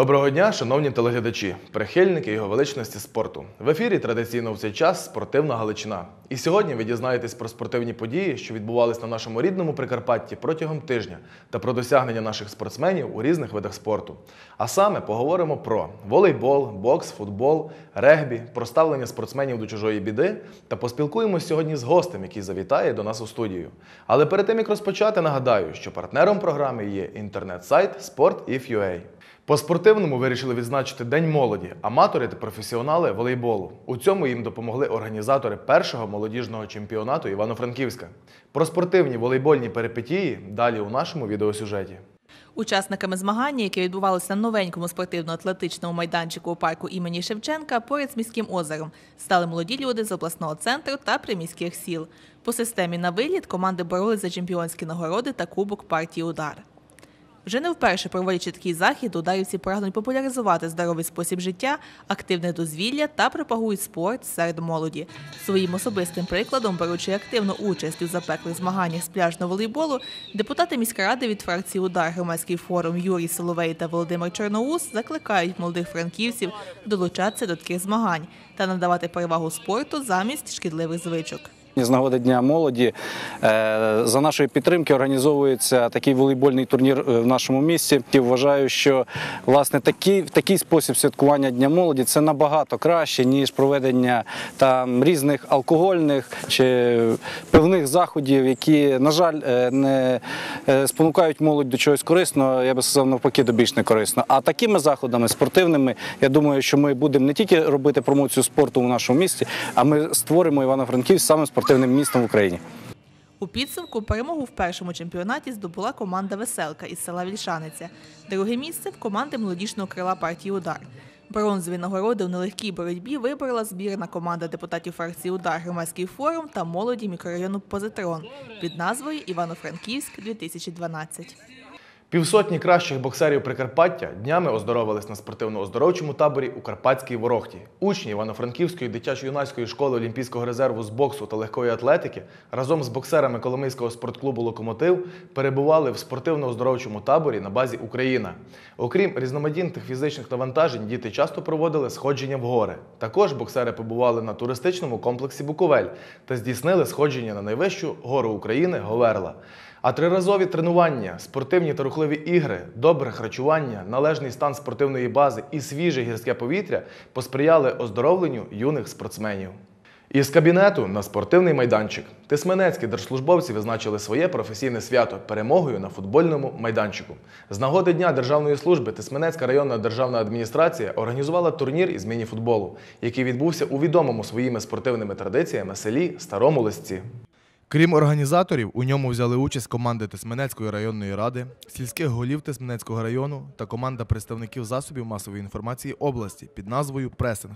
Доброго дня, шановні телеглядачі, прихильники його величності спорту. В ефірі традиційно в цей час спортивна Галичина. І сьогодні ви дізнаєтесь про спортивні події, що відбувались на нашому рідному Прикарпатті протягом тижня, та про досягнення наших спортсменів у різних видах спорту. А саме поговоримо про волейбол, бокс, футбол, регбі, про ставлення спортсменів до чужої біди та поспілкуємось сьогодні з гостем, який завітає до нас у студію. Але перед тим як розпочати, нагадаю, що партнером програми є інтернет-сайт Sport.if.ua. По спортивному вирішили відзначити День молоді, аматори та професіонали волейболу. У цьому їм допомогли організатори першого молодіжного чемпіонату Івано-Франківська. Про спортивні волейбольні перипетії далі у нашому відеосюжеті. Учасниками змагання, яке відбувалося на новенькому спортивно-атлетичному майданчику у парку імені Шевченка поряд з міським озером, стали молоді люди з обласного центру та приміських сіл. По системі на виліт команди боролись за чемпіонські нагороди та кубок партії Удар. Вже не вперше проводячи такий захід, ударівці прагнуть популяризувати здоровий спосіб життя, активне дозвілля та пропагують спорт серед молоді. Своїм особистим прикладом, беручи активну участь у запеклих змаганнях з пляжного волейболу, депутати міськради від фракції Удар громадський форум Юрій Соловей та Володимир Чорноус закликають молодих франківців долучатися до таких змагань та надавати перевагу спорту замість шкідливих звичок. З нагоди Дня молоді е, за нашої підтримки організовується такий волейбольний турнір е, в нашому місті. І вважаю, що власне такий, такий спосіб святкування Дня молоді це набагато краще, ніж проведення там різних алкогольних чи певних заходів, які, на жаль, е, не спонукають молодь до чогось корисного, я би сказав, навпаки, до більш некорисного. А такими заходами спортивними, я думаю, що ми будемо не тільки робити промоцію спорту в нашому місті, а ми створимо Івано-Франківськ саме спортивним містом в Україні. У підсумку перемогу в першому чемпіонаті здобула команда Веселка із села Вільшаниця. Друге місце в команди молодіжного крила партії Удар. Бронзові нагороди у нелегкій боротьбі вибрала збірна команда депутатів фракції Удар громадський форум та молоді мікрорайону Позитрон під назвою Івано-Франківськ 2012. Півсотні кращих боксерів Прикарпаття днями оздоровились на спортивно-оздоровчому таборі у Карпатській Ворохті. Учні Івано-Франківської дитячо-юнацької школи Олімпійського резерву з боксу та легкої атлетики разом з боксерами Коломийського спортклубу Локомотив перебували в спортивно-оздоровчому таборі на базі Україна. Окрім різноманітних фізичних навантажень, діти часто проводили сходження в гори. Також боксери побували на туристичному комплексі Буковель та здійснили сходження на найвищу гору України Говерла. А триразові тренування, спортивні та рухливі ігри, добре харчування, належний стан спортивної бази і свіже гірське повітря посприяли оздоровленню юних спортсменів. Із кабінету на спортивний майданчик тисменецькі держслужбовці визначили своє професійне свято перемогою на футбольному майданчику. З нагоди Дня Державної служби Тисменецька районна державна адміністрація організувала турнір із міні-футболу, який відбувся у відомому своїми спортивними традиціями селі Старому Лисці. Крім організаторів, у ньому взяли участь команди Тисменецької районної ради, сільських голів Тисменецького району та команда представників засобів масової інформації області під назвою Пресинг.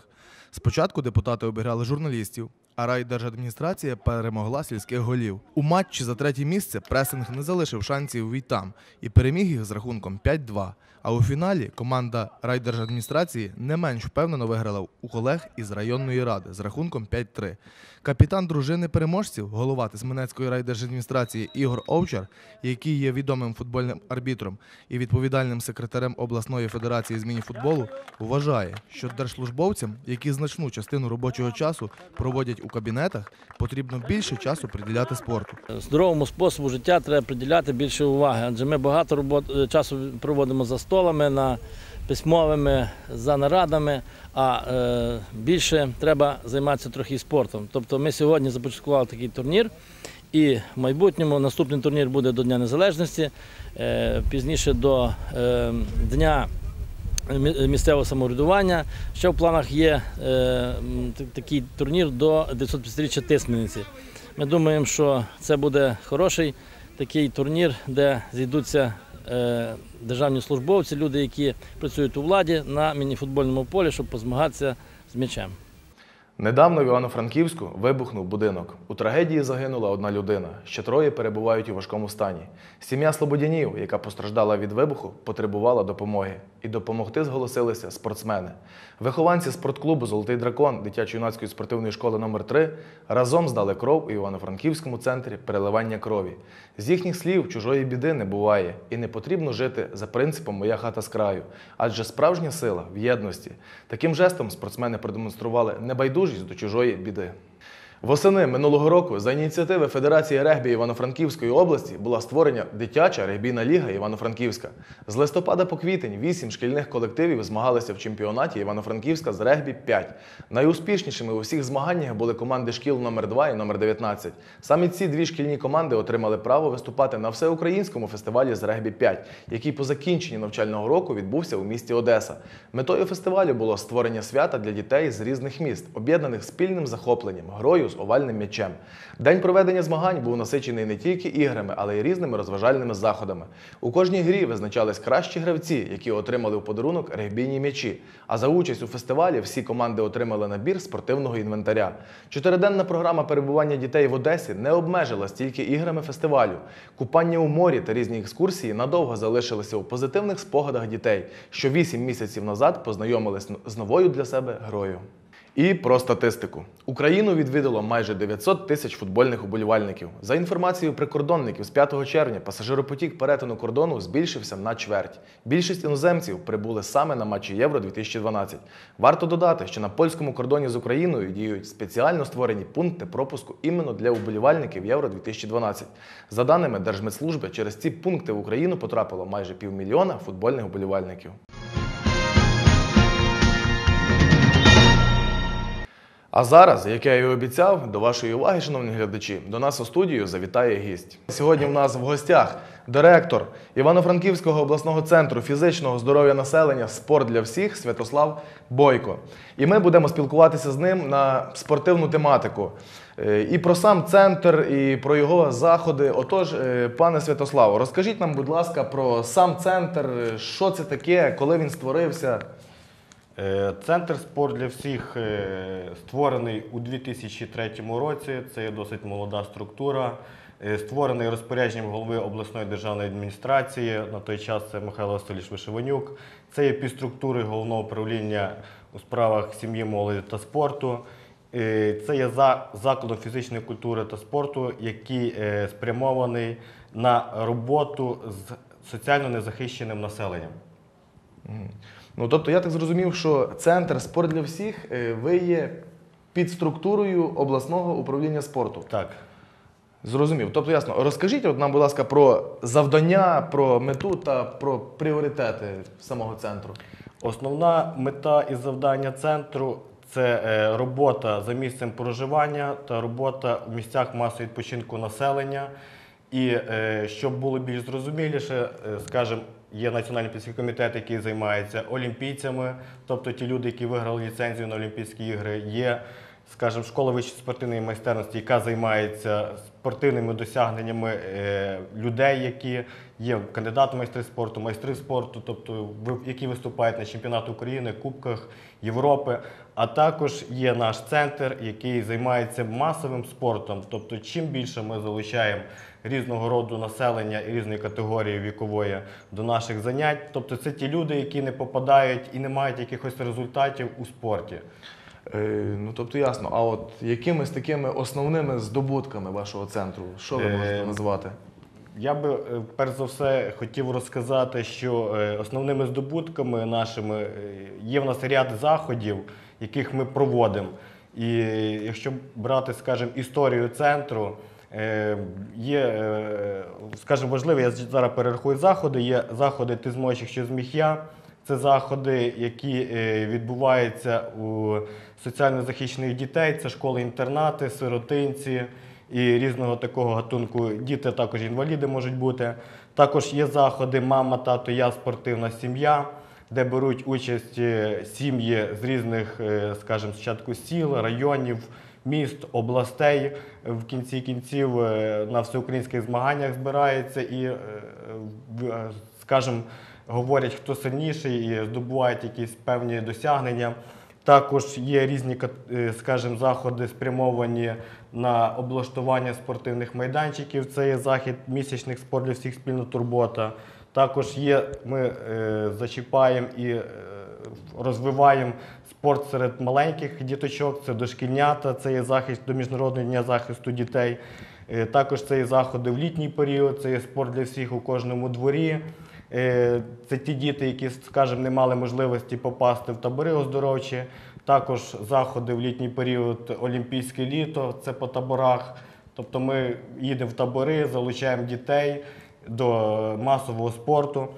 Спочатку депутати обіграли журналістів, а райдержадміністрація перемогла сільських голів. У матчі за третє місце пресинг не залишив шансів увійти там і переміг їх з рахунком 5-2. А у фіналі команда райдержадміністрації не менш впевнено виграла у колег із районної ради з рахунком 5-3. Капітан дружини переможців, голова Тисменецької райдержадміністрації Ігор Овчар, який є відомим футбольним арбітром і відповідальним секретарем обласної федерації з міні-футболу, вважає, що держслужбовцям, які значну частину робочого часу проводять у кабінетах, потрібно більше часу приділяти спорту. Здоровому способу життя треба приділяти більше уваги, адже ми багато робот, е, часу проводимо за столами, на письмовими, за нарадами, а е, більше треба займатися трохи спортом. Тобто ми сьогодні започаткували такий турнір, і в майбутньому наступний турнір буде до Дня Незалежності, е, пізніше до Дня місцевого самоврядування. Ще в планах є е, такий турнір до 950-річчя Тисмениці. Ми думаємо, що це буде хороший такий турнір, де зійдуться е, державні службовці, люди, які працюють у владі на мініфутбольному полі, щоб позмагатися з м'ячем. Недавно в Івано-Франківську вибухнув будинок. У трагедії загинула одна людина. Ще троє перебувають у важкому стані. Сім'я Слободянів, яка постраждала від вибуху, потребувала допомоги. І допомогти зголосилися спортсмени. Вихованці спортклубу Золотий дракон дитячо-юнацької спортивної школи номер 3 разом здали кров у Івано-Франківському центрі переливання крові. З їхніх слів чужої біди не буває, і не потрібно жити за принципом Моя хата з краю, адже справжня сила в єдності. Таким жестом спортсмени продемонстрували небайдужість до чужої біди. Восени минулого року за ініціативи Федерації регбі Івано-Франківської області була створена дитяча регбійна ліга Івано-Франківська. З листопада по квітень вісім шкільних колективів змагалися в чемпіонаті Івано-Франківська з регбі 5. Найуспішнішими у всіх змаганнях були команди шкіл номер 2 і номер 19. Саме ці дві шкільні команди отримали право виступати на всеукраїнському фестивалі з регбі 5, який по закінченні навчального року відбувся у місті Одеса. Метою фестивалю було створення свята для дітей з різних міст, об'єднаних спільним захопленням, грою з овальним м'ячем. День проведення змагань був насичений не тільки іграми, але й різними розважальними заходами. У кожній грі визначались кращі гравці, які отримали у подарунок регбійні м'ячі. А за участь у фестивалі всі команди отримали набір спортивного інвентаря. Чотириденна програма перебування дітей в Одесі не обмежилась тільки іграми фестивалю. Купання у морі та різні екскурсії надовго залишилися у позитивних спогадах дітей, що вісім місяців назад познайомились з новою для себе грою. І про статистику. Україну відвідало майже 900 тисяч футбольних уболівальників. За інформацією прикордонників, з 5 червня пасажиропотік перетину кордону збільшився на чверть. Більшість іноземців прибули саме на матчі Євро 2012. Варто додати, що на польському кордоні з Україною діють спеціально створені пункти пропуску іменно для уболівальників Євро 2012. За даними Держмедслужби, через ці пункти в Україну потрапило майже півмільйона футбольних уболівальників. А зараз, як я і обіцяв, до вашої уваги, шановні глядачі, до нас у студію завітає гість. Сьогодні в нас в гостях директор Івано-Франківського обласного центру фізичного здоров'я населення Спорт для всіх Святослав Бойко. І ми будемо спілкуватися з ним на спортивну тематику. Е, І про сам центр, і про його заходи. Отож, е, пане Святославе, розкажіть нам, будь ласка, про сам центр, е, що це таке, коли він створився. Е, Центр спорт для всіх е, створений у 2003 році. Це є досить молода структура. Е, Створений розпорядженням голови обласної державної адміністрації. На той час це Михайло Васильович Вишиванюк. Це є підструктури головного управління у справах сім'ї, молоді та спорту. Це є за- закладом фізичної культури та спорту, який спрямований на роботу з соціально незахищеним населенням. Ну, тобто я так зрозумів, що центр спорт для всіх е, ви є під структурою обласного управління спорту. Так. Зрозумів. Тобто ясно. Розкажіть от нам, будь ласка, про завдання, про мету та про пріоритети самого центру. Основна мета і завдання центру це е, робота за місцем проживання та робота в місцях масового відпочинку населення. І е, щоб було більш зрозуміліше, скажімо, є Національний олімпійський комітет, який займається олімпійцями, тобто ті люди, які виграли ліцензію на Олімпійські ігри. Є, скажімо, школа вищої спортивної майстерності, яка займається спортивними досягненнями е, людей, які є кандидати майстри спорту, майстри спорту, тобто які виступають на чемпіонату України, Кубках Європи. А також є наш центр, який займається масовим спортом. Тобто, чим більше ми залучаємо різного роду населення і різної категорії вікової до наших занять, тобто це ті люди, які не попадають і не мають якихось результатів у спорті. Е, ну тобто ясно. А от якими з такими основними здобутками вашого центру? Що ви Е, можете назвати? Я би е, перш за все хотів розказати, що е, основними здобутками нашими е, є в нас ряд заходів, яких ми проводимо. І якщо брати, скажімо, історію центру, е, є, е, скажімо, важливі, я зараз перерахую заходи. Є заходи Ти зможеш, якщо зміг я. Це заходи, які е, відбуваються у соціально захищених дітей, це школи-інтернати, сиротинці і різного такого гатунку. Діти також інваліди можуть бути. Також є заходи Мама, тато, я спортивна сім'я, де беруть участь е, сім'ї з різних, е, скажімо, спочатку сіл, районів, міст, областей. В кінці кінців е, на всеукраїнських змаганнях збираються і, е, е, скажімо, говорять, хто сильніший і здобувають якісь певні досягнення. Також є різні, скажімо, заходи спрямовані на облаштування спортивних майданчиків. Це є захід місячних спорт для всіх спільно турбота. Також є, ми е, зачіпаємо і розвиваємо спорт серед маленьких діточок, це дошкільнята, це є захист до Міжнародного дня захисту дітей. Е, Також це є заходи в літній період, це є спорт для всіх у кожному дворі. Е, Це ті діти, які, скажімо, не мали можливості попасти в табори оздоровчі. Також заходи в літній період, Олімпійське літо, це по таборах. Тобто ми їдемо в табори, залучаємо дітей до масового спорту.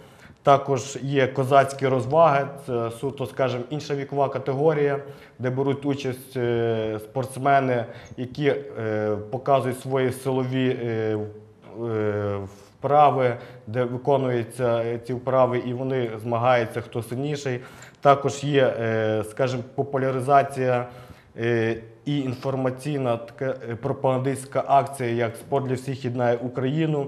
Також є козацькі розваги, це суто, скажімо, інша вікова категорія, де беруть участь е, спортсмени, які е, показують свої силові е, вправи, де виконуються ці вправи, і вони змагаються, хто сильніший. Також є, скажімо, популяризація і інформаційна така пропагандистська акція, як спорт для всіх єднає Україну.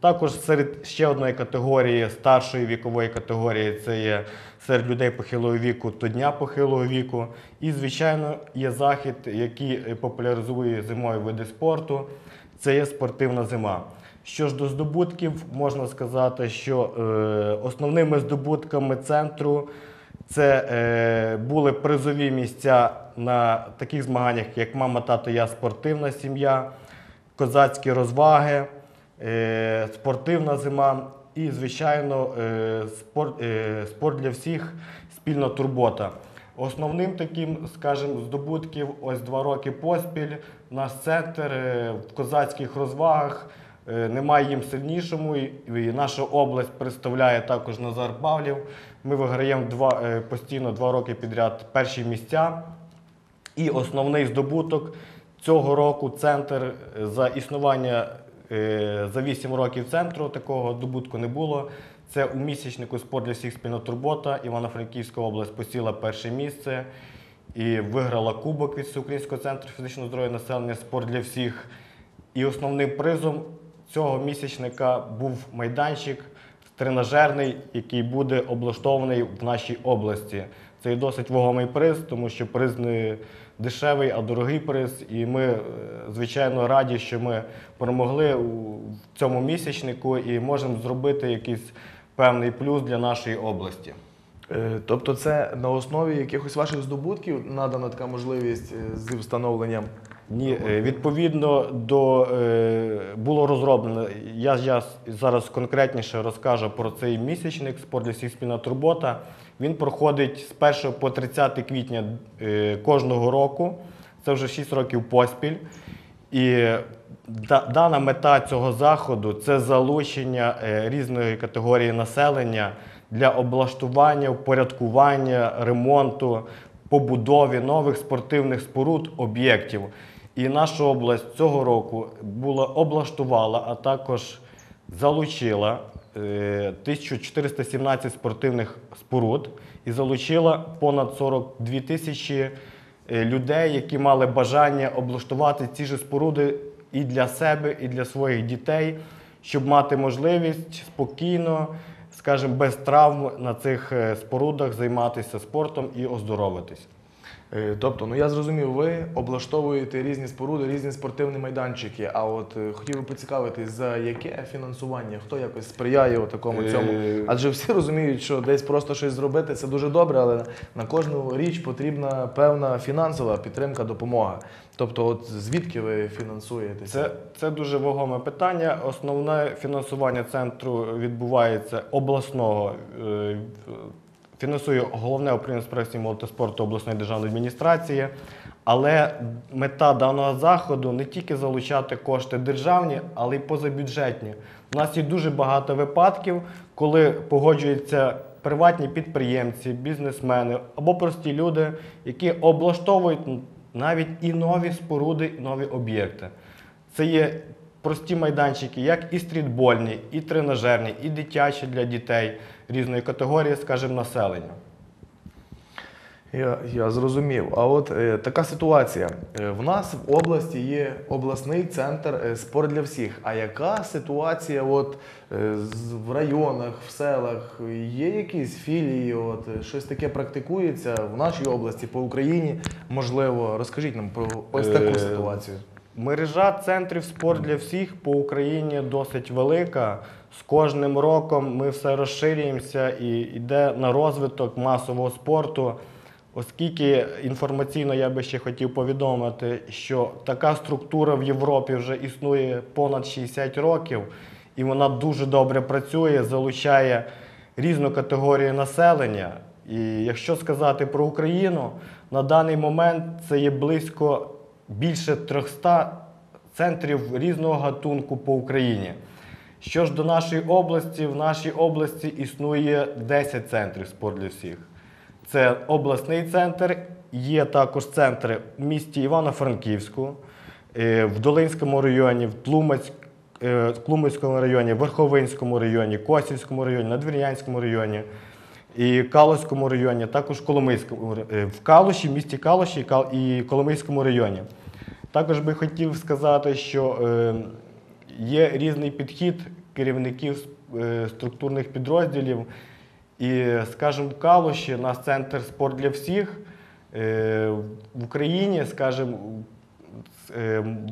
Також серед ще одної категорії, старшої вікової категорії, це є серед людей похилого віку до дня похилого віку. І, звичайно, є захід, який е, популяризує зимові види спорту. Це є спортивна зима. Що ж до здобутків, можна сказати, що е, основними здобутками центру це е, були призові місця на таких змаганнях, як Мама, тато, я спортивна сім'я, козацькі розваги, спортивна зима і, звичайно, е, спорт, е, спорт для всіх, спільна турбота. Основним таким, скажімо, здобутків ось два роки поспіль наш центр е, в козацьких розвагах. Е, Немає їм сильнішому, і наша область представляє також Назар Павлів. Ми виграємо два, е, постійно два роки підряд перші місця. І основний здобуток цього року центр е, за існування е, за 8 років центру такого здобутку не було. Це у місячнику спорт для всіх спільна турбота. Івано-Франківська область посіла перше місце і виграла кубок від Всеукраїнського центру фізичного здоров'я населення спорт для всіх. І основним призом цього місячника був майданчик тренажерний, який буде облаштований в нашій області. Це є досить вагомий приз, тому що приз не дешевий, а дорогий приз. І ми, е, звичайно, раді, що ми перемогли в цьому місячнику і можемо зробити якийсь певний плюс для нашої області. Е, Тобто, це на основі якихось ваших здобутків надана така можливість е, з встановленням. Ні, відповідно до було розроблено. Я, я зараз конкретніше розкажу про цей місячник спорт для всіх спільна турбота. Він проходить з 1 по 30 квітня е, кожного року. Це вже 6 років поспіль. І дана мета цього заходу це залучення е, різної категорії населення для облаштування, впорядкування, ремонту, побудові нових спортивних споруд, об'єктів. І наша область цього року була облаштувала, а також залучила 1417 спортивних споруд і залучила понад 42 тисячі е, людей, які мали бажання облаштувати ці ж споруди і для себе, і для своїх дітей, щоб мати можливість спокійно, скажімо, без травм на цих е, спорудах займатися спортом і оздоровитись. Е, Тобто, ну я зрозумів, ви облаштовуєте різні споруди, різні спортивні майданчики. А от е, хотів би поцікавитись, за яке фінансування, хто якось сприяє у такому Е, цьому? Адже всі розуміють, що десь просто щось зробити це дуже добре, але на кожну річ потрібна певна фінансова підтримка, допомога. Тобто, от звідки ви фінансуєте? Це, це дуже вагоме питання. Основне фінансування центру відбувається обласного. е, Фінансує головне управління справді молоді та спорту обласної державної адміністрації. Але мета даного заходу не тільки залучати кошти державні, але й позабюджетні. У нас є дуже багато випадків, коли погоджуються приватні підприємці, бізнесмени або прості люди, які облаштовують навіть і нові споруди, і нові об'єкти. Це є прості майданчики, як і стрітбольні, і тренажерні, і дитячі для дітей різної категорії, скажімо, населення. Я, я зрозумів. А от е, така ситуація. Е, в нас в області є обласний центр е, спорт для всіх. А яка ситуація от, е, з- в районах, в селах? Є якісь філії? От, е, щось таке практикується в нашій області, по Україні? Можливо, розкажіть нам про ось таку ситуацію. Мережа центрів спорт для всіх по Україні досить велика. З кожним роком ми все розширюємося і йде на розвиток масового спорту. Оскільки інформаційно я би ще хотів повідомити, що така структура в Європі вже існує понад 60 років, і вона дуже добре працює, залучає різну категорію населення. І якщо сказати про Україну, на даний момент це є близько більше 300 центрів різного гатунку по Україні. Що ж до нашої області, в нашій області існує 10 центрів спорт для всіх. Це обласний центр, є також центри в місті Івано-Франківську, е, в Долинському районі, в е, Тлумацькому районі, Верховинському районі, Косівському районі, Надвірнянському районі і Калуському районі, також Коломийському е, в Калуші, в місті Калуші і Коломийському районі. Також би хотів сказати, що е, є різний підхід керівників е, структурних підрозділів. І, скажімо, в Калуші у нас центр спорт для всіх. В Україні, скажімо,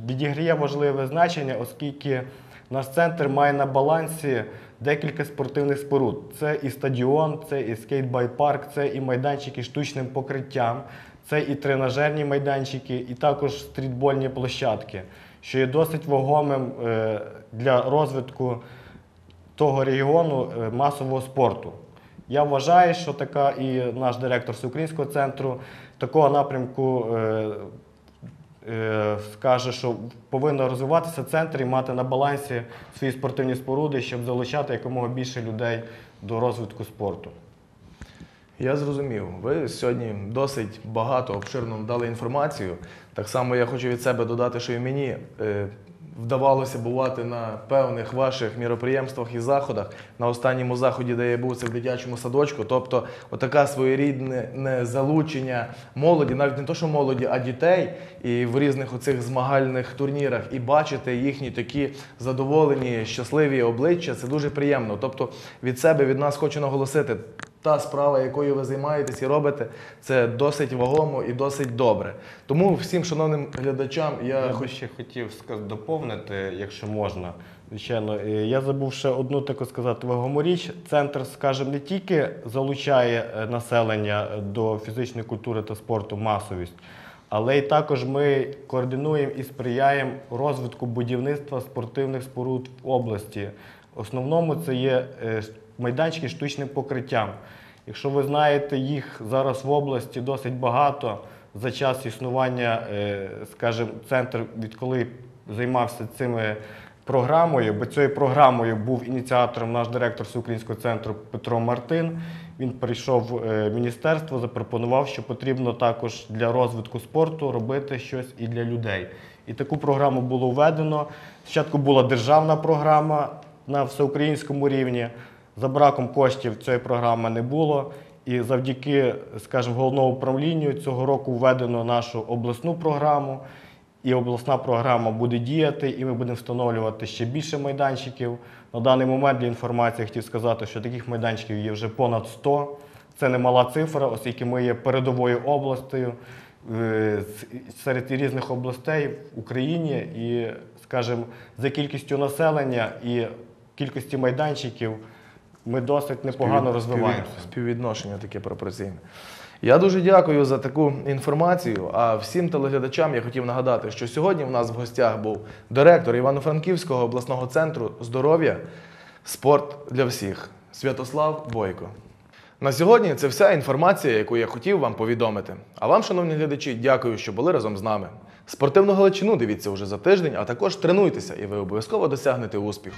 відіграє важливе значення, оскільки наш центр має на балансі декілька спортивних споруд. Це і стадіон, це і скейтбайпарк, це і майданчики з штучним покриттям, це і тренажерні майданчики, і також стрітбольні площадки, що є досить вагомим е, для розвитку того регіону е, масового спорту. Я вважаю, що така і наш директор Всеукраїнського центру такого напрямку е, скаже, що повинно розвиватися центр і мати на балансі свої спортивні споруди, щоб залучати якомога більше людей до розвитку спорту. Я зрозумів. Ви сьогодні досить багато обширно дали інформацію. Так само я хочу від себе додати, що і мені е, вдавалося бувати на певних ваших міроприємствах і заходах. На останньому заході, де я був, це в дитячому садочку. Тобто, отака своєрідне залучення молоді, навіть не то, що молоді, а дітей, і в різних оцих змагальних турнірах, і бачити їхні такі задоволені, щасливі обличчя, це дуже приємно. Тобто, від себе, від нас хочу наголосити. Та справа, якою ви займаєтесь і робите, це досить вагомо і досить добре. Тому всім шановним глядачам я Я би ще хотів доповнити, якщо можна. Звичайно, Е, я забув ще одну таку сказати вагому річ. Центр, скажімо, не тільки залучає е, населення до фізичної культури та спорту масовість, але й також ми координуємо і сприяємо розвитку будівництва спортивних споруд в області. В основному це є е, майданчики штучним покриттям. Якщо ви знаєте, їх зараз в області досить багато. За час існування, е, скажімо, центр відколи займався цими програмою, бо цією програмою був ініціатором наш директор Всеукраїнського центру Петро Мартин. Він прийшов в е, міністерство, запропонував, що потрібно також для розвитку спорту робити щось і для людей. І таку програму було введено. Спочатку була державна програма на всеукраїнському рівні. За браком коштів цієї програми не було. І завдяки, скажімо, головному управлінню цього року введено нашу обласну програму. І обласна програма буде діяти, і ми будемо встановлювати ще більше майданчиків. На даний момент для інформації хотів сказати, що таких майданчиків є вже понад 100. Це немала цифра, оскільки ми є передовою областю е, серед різних областей в Україні. І, скажімо, за кількістю населення і кількості майданчиків ми досить непогано розвиваємося. Співвідношення таке пропорційне. Я дуже дякую за таку інформацію. А всім телеглядачам я хотів нагадати, що сьогодні в нас в гостях був директор Івано-Франківського обласного центру здоров'я Спорт для всіх Святослав Бойко. На сьогодні це вся інформація, яку я хотів вам повідомити. А вам, шановні глядачі, дякую, що були разом з нами. Спортивну галичину дивіться уже за тиждень, а також тренуйтеся, і ви обов'язково досягнете успіху.